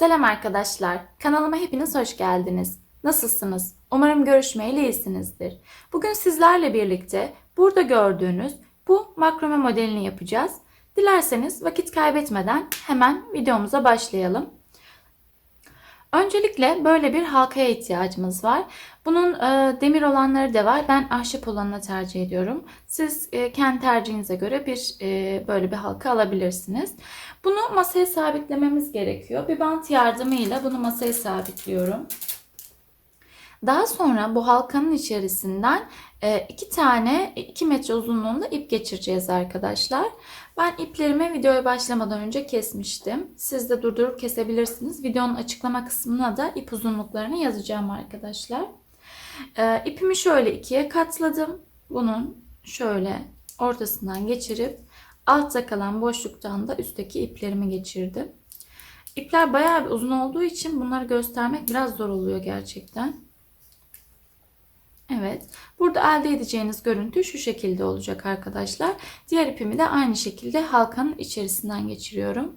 Selam arkadaşlar. Kanalıma hepiniz hoş geldiniz. Nasılsınız? Umarım görüşmeyeli iyisinizdir. Bugün sizlerle birlikte burada gördüğünüz bu makrome modelini yapacağız. Dilerseniz vakit kaybetmeden hemen videomuza başlayalım. Öncelikle böyle bir halkaya ihtiyacımız var. Bunun e, demir olanları da var. Ben ahşap olanını tercih ediyorum. Siz e, kendi tercihinize göre bir e, böyle bir halka alabilirsiniz. Bunu masaya sabitlememiz gerekiyor. Bir bant yardımıyla bunu masaya sabitliyorum. Daha sonra bu halkanın içerisinden e, iki tane 2 metre uzunluğunda ip geçireceğiz arkadaşlar. Ben iplerimi videoya başlamadan önce kesmiştim. Siz de durdurup kesebilirsiniz. Videonun açıklama kısmına da ip uzunluklarını yazacağım arkadaşlar. E, ipimi şöyle ikiye katladım. Bunun şöyle ortasından geçirip altta kalan boşluktan da üstteki iplerimi geçirdim. İpler bayağı bir uzun olduğu için bunları göstermek biraz zor oluyor gerçekten. Evet. Burada elde edeceğiniz görüntü şu şekilde olacak arkadaşlar. Diğer ipimi de aynı şekilde halkanın içerisinden geçiriyorum.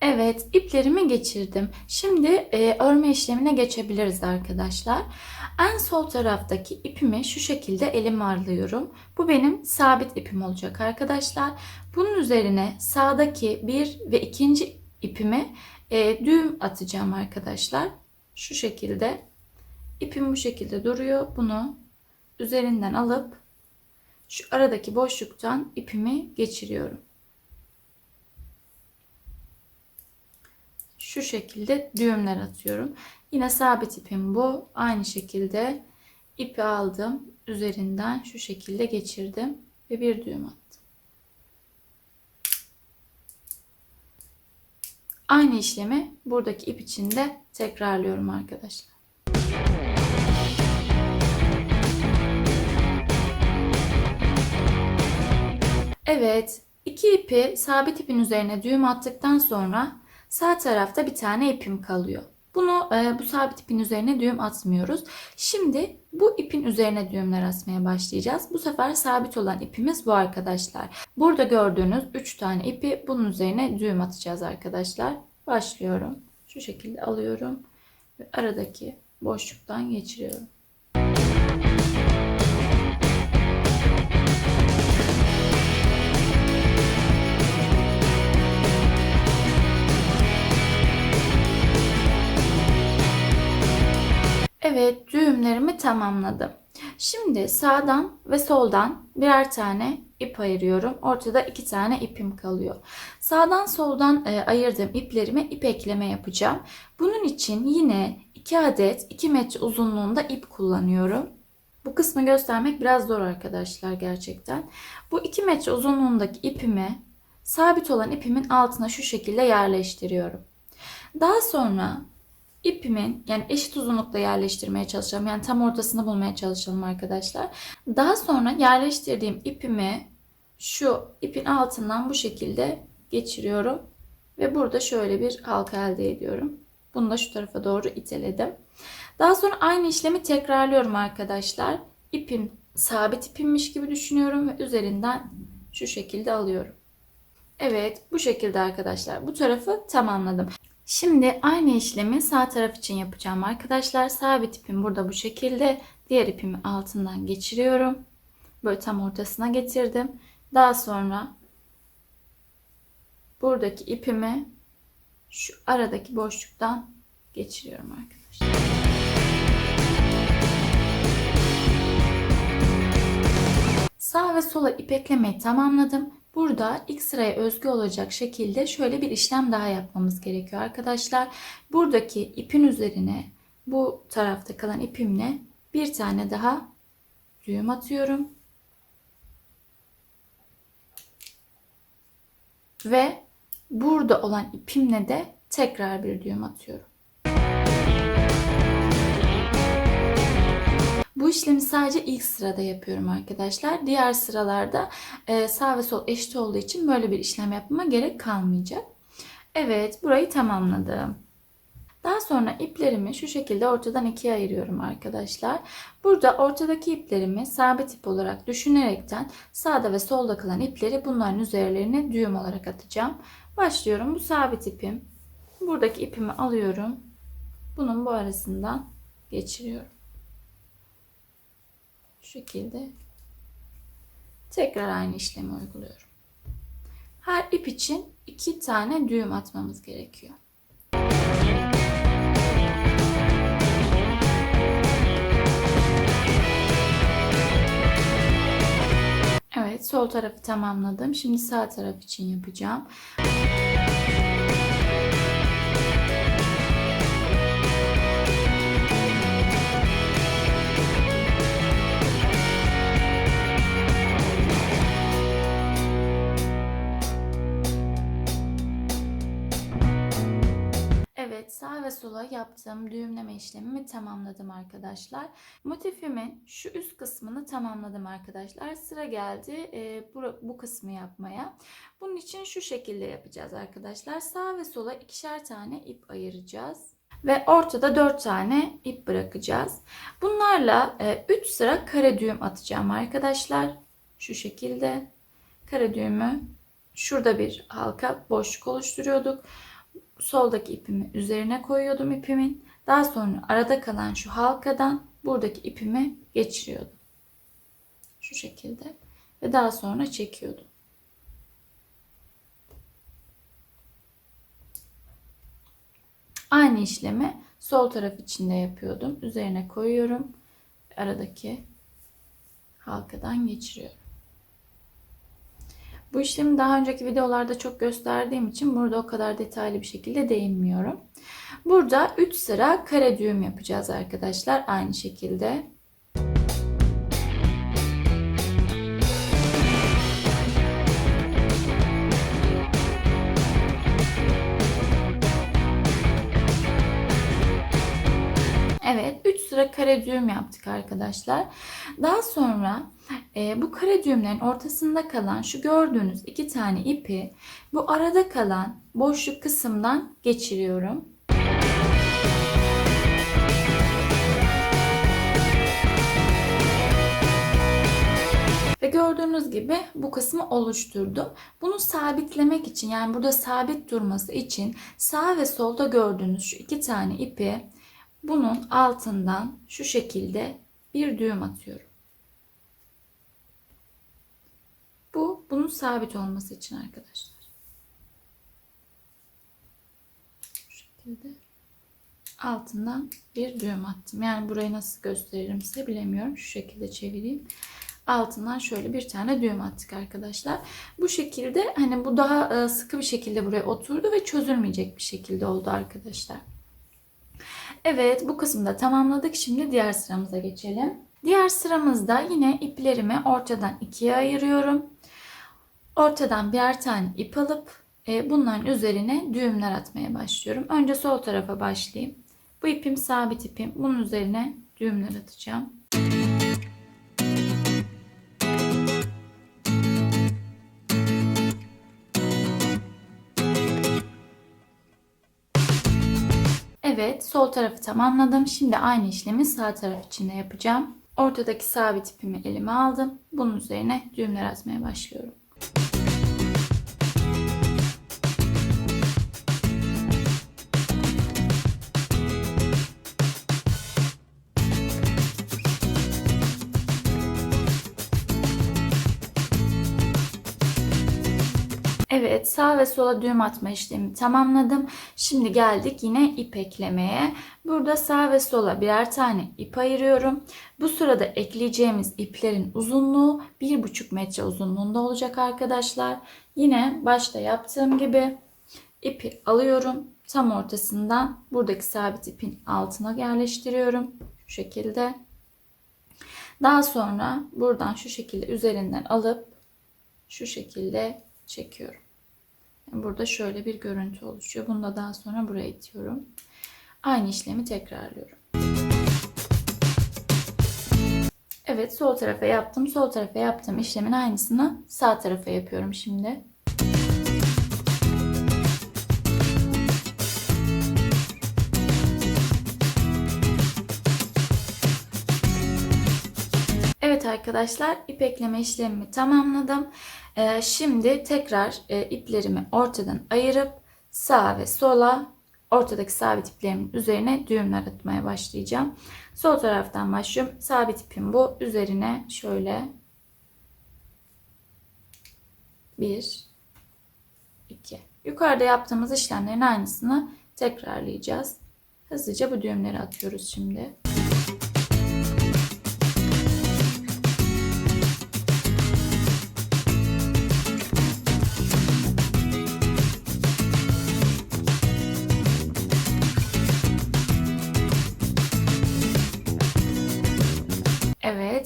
Evet, iplerimi geçirdim. Şimdi e, örme işlemine geçebiliriz arkadaşlar. En sol taraftaki ipimi şu şekilde elime alıyorum. Bu benim sabit ipim olacak arkadaşlar. Bunun üzerine sağdaki bir ve ikinci ipimi e, düğüm atacağım arkadaşlar. Şu şekilde. İpim bu şekilde duruyor. Bunu üzerinden alıp şu aradaki boşluktan ipimi geçiriyorum. Şu şekilde düğümler atıyorum. Yine sabit ipim bu. Aynı şekilde ipi aldım. Üzerinden şu şekilde geçirdim ve bir düğüm attım. Aynı işlemi buradaki ip için de tekrarlıyorum arkadaşlar. Evet, iki ipi sabit ipin üzerine düğüm attıktan sonra sağ tarafta bir tane ipim kalıyor. Bunu e, bu sabit ipin üzerine düğüm atmıyoruz. Şimdi bu ipin üzerine düğümler atmaya başlayacağız. Bu sefer sabit olan ipimiz bu arkadaşlar. Burada gördüğünüz 3 tane ipi bunun üzerine düğüm atacağız arkadaşlar. Başlıyorum. Şu şekilde alıyorum ve aradaki boşluktan geçiriyorum. Evet düğümlerimi tamamladım. Şimdi sağdan ve soldan birer tane ip ayırıyorum. Ortada iki tane ipim kalıyor. Sağdan soldan e, ayırdığım iplerime ip ekleme yapacağım. Bunun için yine 2 adet 2 metre uzunluğunda ip kullanıyorum. Bu kısmı göstermek biraz zor arkadaşlar gerçekten. Bu 2 metre uzunluğundaki ipimi sabit olan ipimin altına şu şekilde yerleştiriyorum. Daha sonra ipimin yani eşit uzunlukta yerleştirmeye çalışacağım. Yani tam ortasını bulmaya çalışalım arkadaşlar. Daha sonra yerleştirdiğim ipimi şu ipin altından bu şekilde geçiriyorum. Ve burada şöyle bir halka elde ediyorum. Bunu da şu tarafa doğru iteledim. Daha sonra aynı işlemi tekrarlıyorum arkadaşlar. İpim sabit ipimmiş gibi düşünüyorum ve üzerinden şu şekilde alıyorum. Evet bu şekilde arkadaşlar bu tarafı tamamladım. Şimdi aynı işlemi sağ taraf için yapacağım arkadaşlar. Sabit ipim burada bu şekilde. Diğer ipimi altından geçiriyorum. Böyle tam ortasına getirdim. Daha sonra buradaki ipimi şu aradaki boşluktan geçiriyorum arkadaşlar. Sağ ve sola ip eklemeyi tamamladım. Burada ilk sıraya özgü olacak şekilde şöyle bir işlem daha yapmamız gerekiyor arkadaşlar. Buradaki ipin üzerine bu tarafta kalan ipimle bir tane daha düğüm atıyorum. Ve burada olan ipimle de tekrar bir düğüm atıyorum. Bu işlemi sadece ilk sırada yapıyorum arkadaşlar. Diğer sıralarda e, sağ ve sol eşit olduğu için böyle bir işlem yapmama gerek kalmayacak. Evet burayı tamamladım. Daha sonra iplerimi şu şekilde ortadan ikiye ayırıyorum arkadaşlar. Burada ortadaki iplerimi sabit ip olarak düşünerekten sağda ve solda kalan ipleri bunların üzerlerine düğüm olarak atacağım. Başlıyorum. Bu sabit ipim. Buradaki ipimi alıyorum. Bunun bu arasından geçiriyorum. Şu şekilde tekrar aynı işlemi uyguluyorum. Her ip için iki tane düğüm atmamız gerekiyor. Evet, sol tarafı tamamladım. Şimdi sağ taraf için yapacağım. Ve sola yaptığım düğümleme işlemimi tamamladım arkadaşlar. Motifimin şu üst kısmını tamamladım arkadaşlar. Sıra geldi e, bu, bu kısmı yapmaya. Bunun için şu şekilde yapacağız arkadaşlar. Sağ ve sola ikişer tane ip ayıracağız. Ve ortada 4 tane ip bırakacağız. Bunlarla 3 sıra kare düğüm atacağım arkadaşlar. Şu şekilde kare düğümü şurada bir halka boşluk oluşturuyorduk soldaki ipimi üzerine koyuyordum ipimin. Daha sonra arada kalan şu halkadan buradaki ipimi geçiriyordum. Şu şekilde ve daha sonra çekiyordum. Aynı işlemi sol taraf içinde yapıyordum. Üzerine koyuyorum. Aradaki halkadan geçiriyorum. Bu işlemi daha önceki videolarda çok gösterdiğim için burada o kadar detaylı bir şekilde değinmiyorum. Burada 3 sıra kare düğüm yapacağız arkadaşlar aynı şekilde. Sıra kare düğüm yaptık arkadaşlar. Daha sonra e, bu kare düğümlerin ortasında kalan şu gördüğünüz iki tane ipi bu arada kalan boşluk kısımdan geçiriyorum. Ve gördüğünüz gibi bu kısmı oluşturdum. Bunu sabitlemek için yani burada sabit durması için sağ ve solda gördüğünüz şu iki tane ipi bunun altından şu şekilde bir düğüm atıyorum. Bu bunun sabit olması için arkadaşlar. Şu şekilde altından bir düğüm attım. Yani burayı nasıl gösteririm size bilemiyorum. Şu şekilde çevireyim. Altından şöyle bir tane düğüm attık arkadaşlar. Bu şekilde hani bu daha e, sıkı bir şekilde buraya oturdu ve çözülmeyecek bir şekilde oldu arkadaşlar. Evet bu kısımda tamamladık. Şimdi diğer sıramıza geçelim. Diğer sıramızda yine iplerimi ortadan ikiye ayırıyorum. Ortadan birer tane ip alıp e, bunların üzerine düğümler atmaya başlıyorum. Önce sol tarafa başlayayım. Bu ipim sabit ipim. Bunun üzerine düğümler atacağım. Evet, sol tarafı tamamladım. Şimdi aynı işlemi sağ taraf için de yapacağım. Ortadaki sabit ipimi elime aldım. Bunun üzerine düğümler atmaya başlıyorum. Evet sağ ve sola düğüm atma işlemi tamamladım. Şimdi geldik yine ip eklemeye. Burada sağ ve sola birer tane ip ayırıyorum. Bu sırada ekleyeceğimiz iplerin uzunluğu 1,5 metre uzunluğunda olacak arkadaşlar. Yine başta yaptığım gibi ipi alıyorum. Tam ortasından buradaki sabit ipin altına yerleştiriyorum. Şu şekilde. Daha sonra buradan şu şekilde üzerinden alıp şu şekilde çekiyorum. Burada şöyle bir görüntü oluşuyor. Bunu da daha sonra buraya itiyorum. Aynı işlemi tekrarlıyorum. Evet sol tarafa yaptım. Sol tarafa yaptığım işlemin aynısını sağ tarafa yapıyorum şimdi. Evet arkadaşlar ipekleme işlemimi tamamladım. Ee, şimdi tekrar e, iplerimi ortadan ayırıp sağa ve sola ortadaki sabit iplerimin üzerine düğümler atmaya başlayacağım. Sol taraftan başlıyorum. Sabit ipim bu. Üzerine şöyle 1 2 Yukarıda yaptığımız işlemlerin aynısını tekrarlayacağız. Hızlıca bu düğümleri atıyoruz şimdi.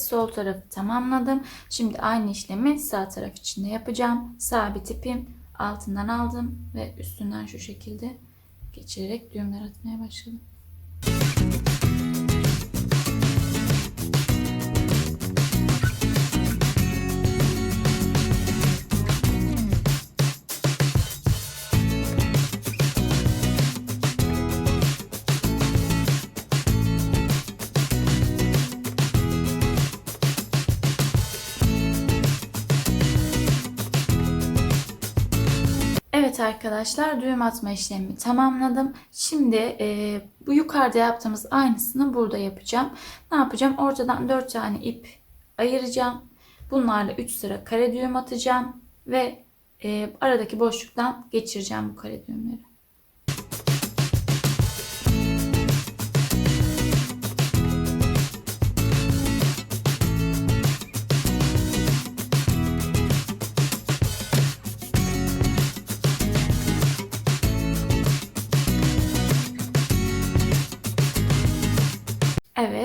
Sol tarafı tamamladım. Şimdi aynı işlemi sağ taraf için de yapacağım. Sabit ipim altından aldım ve üstünden şu şekilde geçirerek düğümler atmaya başladım. Arkadaşlar düğüm atma işlemimi tamamladım. Şimdi e, bu yukarıda yaptığımız aynısını burada yapacağım. Ne yapacağım? Ortadan 4 tane ip ayıracağım. Bunlarla 3 sıra kare düğüm atacağım. Ve e, aradaki boşluktan geçireceğim bu kare düğümleri.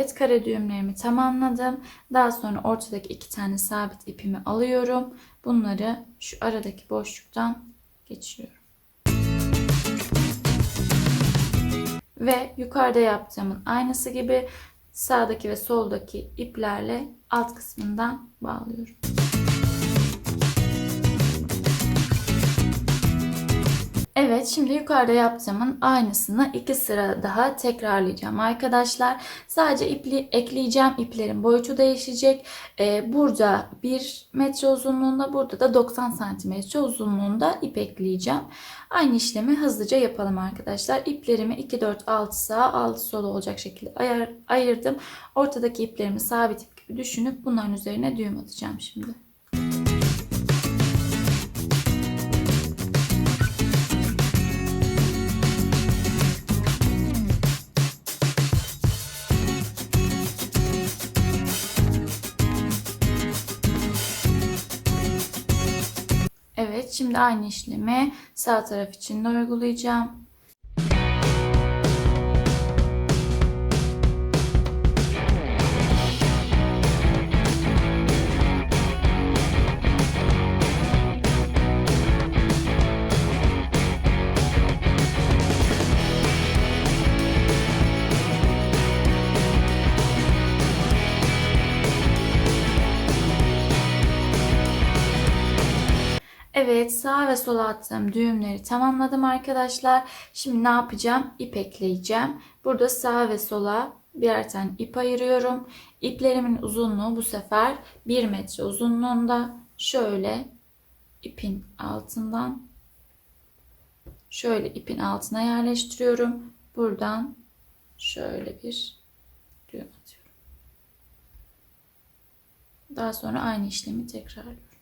Evet, kare düğümlerimi tamamladım. Daha sonra ortadaki iki tane sabit ipimi alıyorum. Bunları şu aradaki boşluktan geçiriyorum. Ve yukarıda yaptığımın aynısı gibi sağdaki ve soldaki iplerle alt kısmından bağlıyorum. Evet şimdi yukarıda yaptığımın aynısını iki sıra daha tekrarlayacağım arkadaşlar. Sadece ipli ekleyeceğim. iplerin boyutu değişecek. Ee, burada 1 metre uzunluğunda burada da 90 santimetre uzunluğunda ip ekleyeceğim. Aynı işlemi hızlıca yapalım arkadaşlar. İplerimi 2, 4, 6 sağ 6 sol olacak şekilde ayar, ayırdım. Ortadaki iplerimi sabit ip gibi düşünüp bunların üzerine düğüm atacağım şimdi. Şimdi aynı işlemi sağ taraf için de uygulayacağım. Evet sağ ve sola attığım düğümleri tamamladım arkadaşlar. Şimdi ne yapacağım? İp ekleyeceğim. Burada sağ ve sola birer tane ip ayırıyorum. İplerimin uzunluğu bu sefer 1 metre uzunluğunda. Şöyle ipin altından şöyle ipin altına yerleştiriyorum. Buradan şöyle bir düğüm atıyorum. Daha sonra aynı işlemi tekrarlıyorum.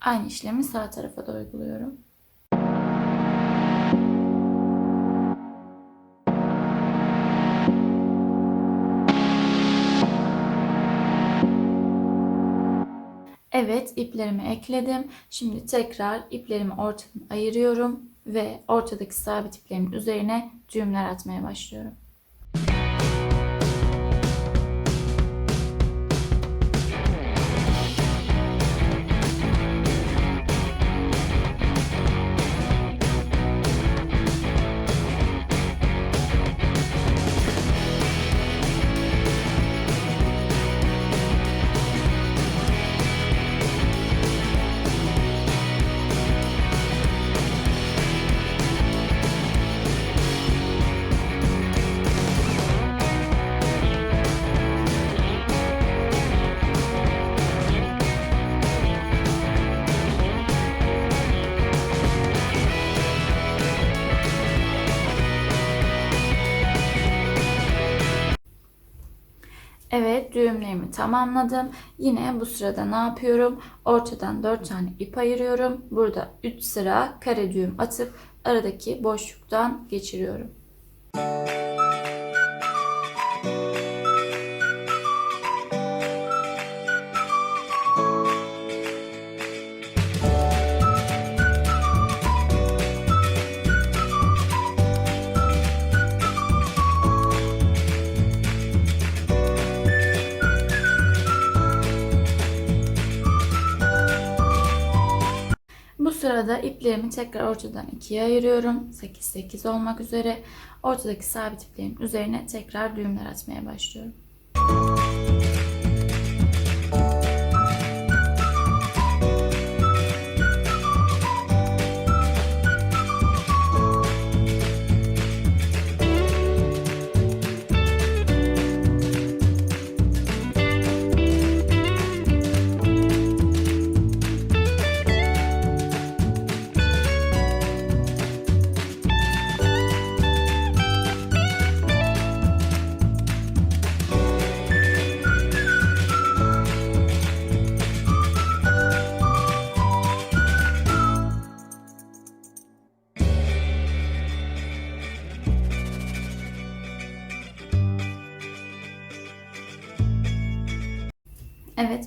Aynı işlemi sağ tarafa da uyguluyorum. Evet iplerimi ekledim. Şimdi tekrar iplerimi ortadan ayırıyorum ve ortadaki sabit iplerimin üzerine düğümler atmaya başlıyorum. Evet düğümlerimi tamamladım. Yine bu sırada ne yapıyorum? Ortadan 4 tane ip ayırıyorum. Burada 3 sıra kare düğüm atıp aradaki boşluktan geçiriyorum. Bu sırada iplerimi tekrar ortadan ikiye ayırıyorum. 8 8 olmak üzere. Ortadaki sabit ipliğin üzerine tekrar düğümler atmaya başlıyorum.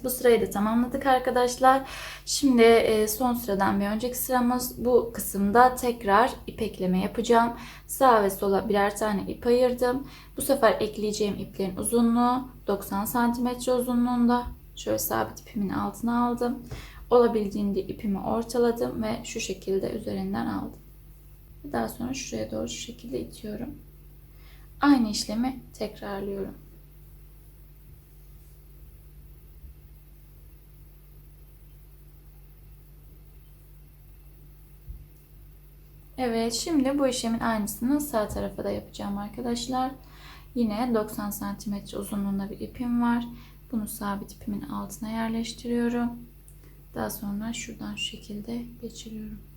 Bu sırayı da tamamladık arkadaşlar. Şimdi e, son sıradan bir önceki sıramız bu kısımda tekrar ip ekleme yapacağım. Sağ ve sola birer tane ip ayırdım. Bu sefer ekleyeceğim iplerin uzunluğu 90 cm uzunluğunda. Şöyle sabit ipimin altına aldım. Olabildiğince ipimi ortaladım ve şu şekilde üzerinden aldım. Daha sonra şuraya doğru şu şekilde itiyorum. Aynı işlemi tekrarlıyorum. Evet şimdi bu işlemin aynısını sağ tarafa da yapacağım arkadaşlar. Yine 90 cm uzunluğunda bir ipim var. Bunu sabit ipimin altına yerleştiriyorum. Daha sonra şuradan şu şekilde geçiriyorum.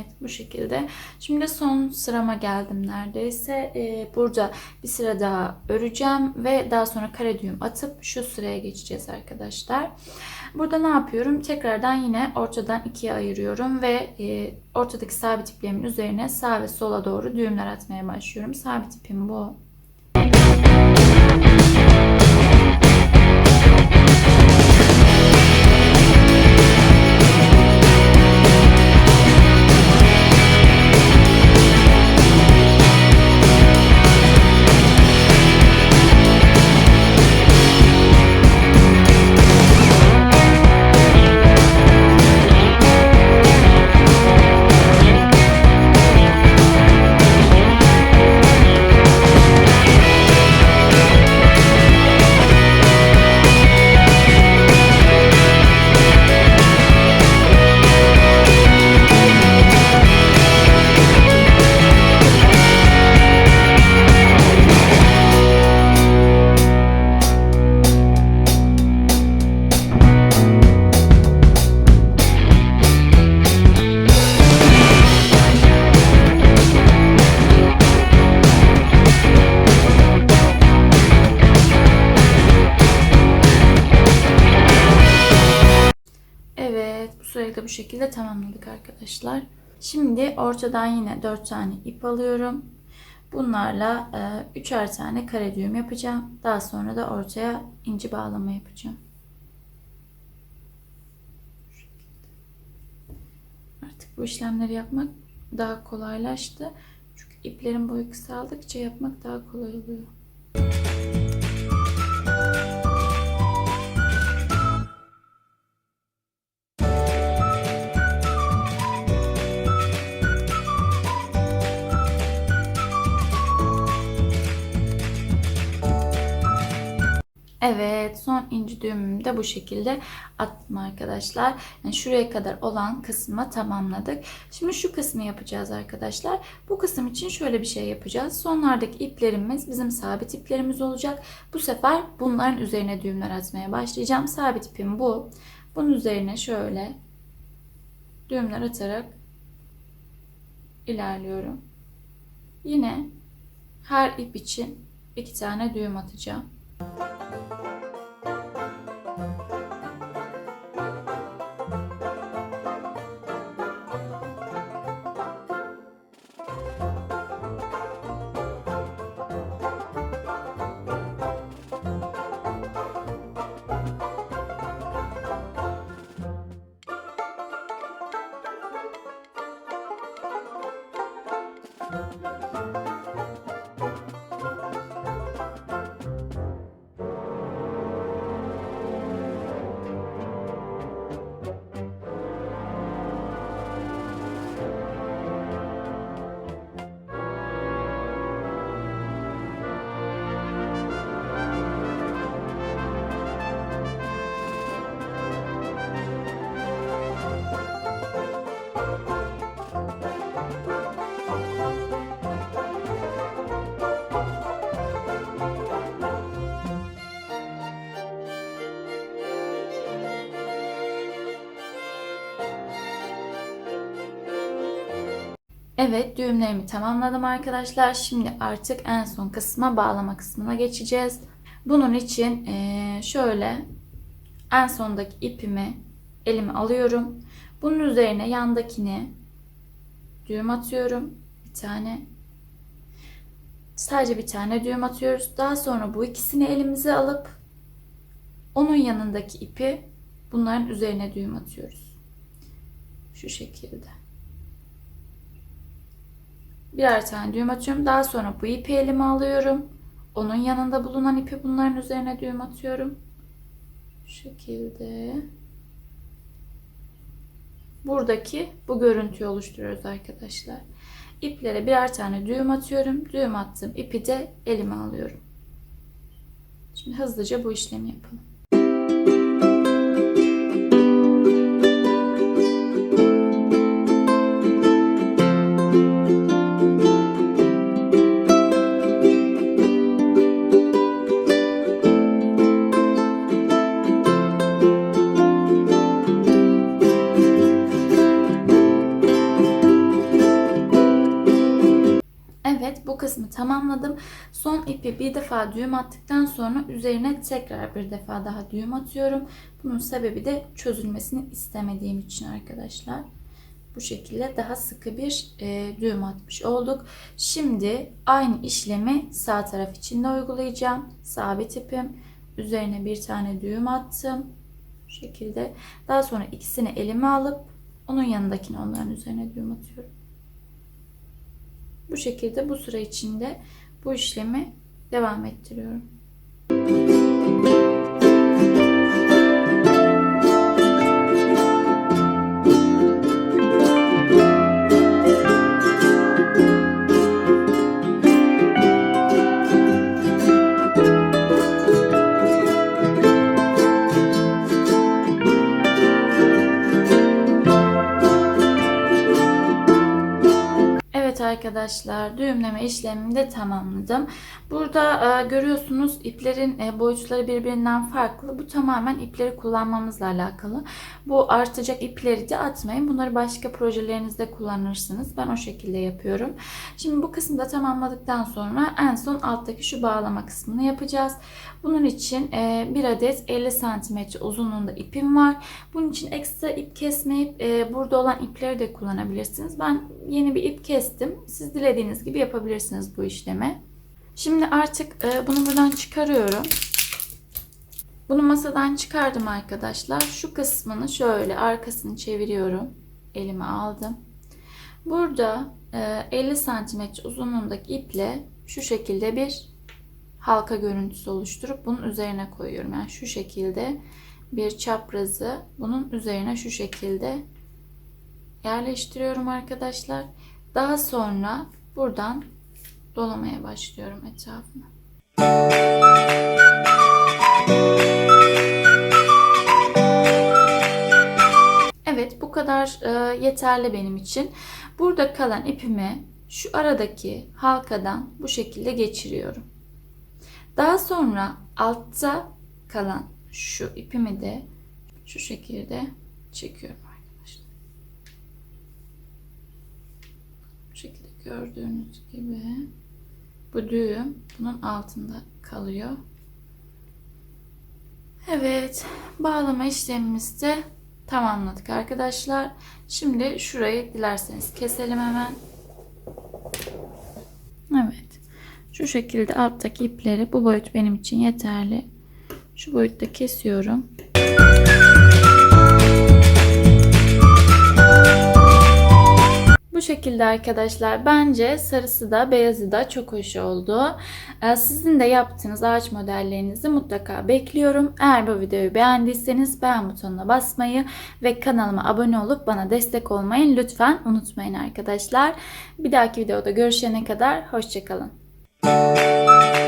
Evet bu şekilde. Şimdi son sırama geldim neredeyse. Ee, burada bir sıra daha öreceğim ve daha sonra kare düğüm atıp şu sıraya geçeceğiz arkadaşlar. Burada ne yapıyorum? Tekrardan yine ortadan ikiye ayırıyorum ve e, ortadaki sabit ipliğimin üzerine sağ ve sola doğru düğümler atmaya başlıyorum. Sabit ipim bu. Tamamladık arkadaşlar. Şimdi ortadan yine 4 tane ip alıyorum. Bunlarla e, üçer tane kare düğüm yapacağım. Daha sonra da ortaya inci bağlama yapacağım. Artık bu işlemleri yapmak daha kolaylaştı. Çünkü iplerin boyu kısaldıkça yapmak daha kolay oluyor. Evet, son inci düğümümü de bu şekilde attım arkadaşlar. Yani şuraya kadar olan kısmı tamamladık. Şimdi şu kısmı yapacağız arkadaşlar. Bu kısım için şöyle bir şey yapacağız. Sonlardaki iplerimiz bizim sabit iplerimiz olacak. Bu sefer bunların üzerine düğümler atmaya başlayacağım. Sabit ipim bu. Bunun üzerine şöyle düğümler atarak ilerliyorum. Yine her ip için iki tane düğüm atacağım. Thank you. Evet düğümlerimi tamamladım arkadaşlar. Şimdi artık en son kısma bağlama kısmına geçeceğiz. Bunun için şöyle en sondaki ipimi elime alıyorum. Bunun üzerine yandakini düğüm atıyorum. Bir tane sadece bir tane düğüm atıyoruz. Daha sonra bu ikisini elimize alıp onun yanındaki ipi bunların üzerine düğüm atıyoruz. Şu şekilde. Birer tane düğüm atıyorum. Daha sonra bu ipi elime alıyorum. Onun yanında bulunan ipi bunların üzerine düğüm atıyorum. Şu şekilde. Buradaki bu görüntüyü oluşturuyoruz arkadaşlar. İplere birer tane düğüm atıyorum. Düğüm attığım ipi de elime alıyorum. Şimdi hızlıca bu işlemi yapalım. İpi bir defa düğüm attıktan sonra üzerine tekrar bir defa daha düğüm atıyorum. Bunun sebebi de çözülmesini istemediğim için arkadaşlar. Bu şekilde daha sıkı bir e, düğüm atmış olduk. Şimdi aynı işlemi sağ taraf için de uygulayacağım. Sabit ipim. Üzerine bir tane düğüm attım. Bu şekilde. Daha sonra ikisini elime alıp onun yanındakini onların üzerine düğüm atıyorum. Bu şekilde bu süre içinde bu işlemi devam ettiriyorum. Evet arkadaşlar düğümleme işlemimi de tamamladım. Burada e, görüyorsunuz iplerin e, boyutları birbirinden farklı. Bu tamamen ipleri kullanmamızla alakalı. Bu artacak ipleri de atmayın. Bunları başka projelerinizde kullanırsınız. Ben o şekilde yapıyorum. Şimdi bu kısmı tamamladıktan sonra en son alttaki şu bağlama kısmını yapacağız. Bunun için e, bir adet 50 cm uzunluğunda ipim var. Bunun için ekstra ip kesmeyip e, burada olan ipleri de kullanabilirsiniz. Ben yeni bir ip kestim. Siz dilediğiniz gibi yapabilirsiniz bu işlemi. Şimdi artık e, bunu buradan çıkarıyorum. Bunu masadan çıkardım arkadaşlar. Şu kısmını şöyle arkasını çeviriyorum. Elime aldım. Burada e, 50 cm uzunluğundaki iple şu şekilde bir halka görüntüsü oluşturup bunun üzerine koyuyorum. Yani şu şekilde bir çaprazı bunun üzerine şu şekilde yerleştiriyorum arkadaşlar. Daha sonra buradan dolamaya başlıyorum etrafını. Evet bu kadar e, yeterli benim için. Burada kalan ipimi şu aradaki halkadan bu şekilde geçiriyorum. Daha sonra altta kalan şu ipimi de şu şekilde çekiyorum arkadaşlar. Bu Gördüğünüz gibi bu düğüm bunun altında kalıyor. Evet, bağlama işlemimizi de tamamladık arkadaşlar. Şimdi şurayı dilerseniz keselim hemen. Evet. Şu şekilde alttaki ipleri bu boyut benim için yeterli. Şu boyutta kesiyorum. Bu şekilde arkadaşlar bence sarısı da beyazı da çok hoş oldu. Ee, Sizin de yaptığınız ağaç modellerinizi mutlaka bekliyorum. Eğer bu videoyu beğendiyseniz beğen butonuna basmayı ve kanalıma abone olup bana destek olmayı lütfen unutmayın arkadaşlar. Bir dahaki videoda görüşene kadar hoşçakalın. Música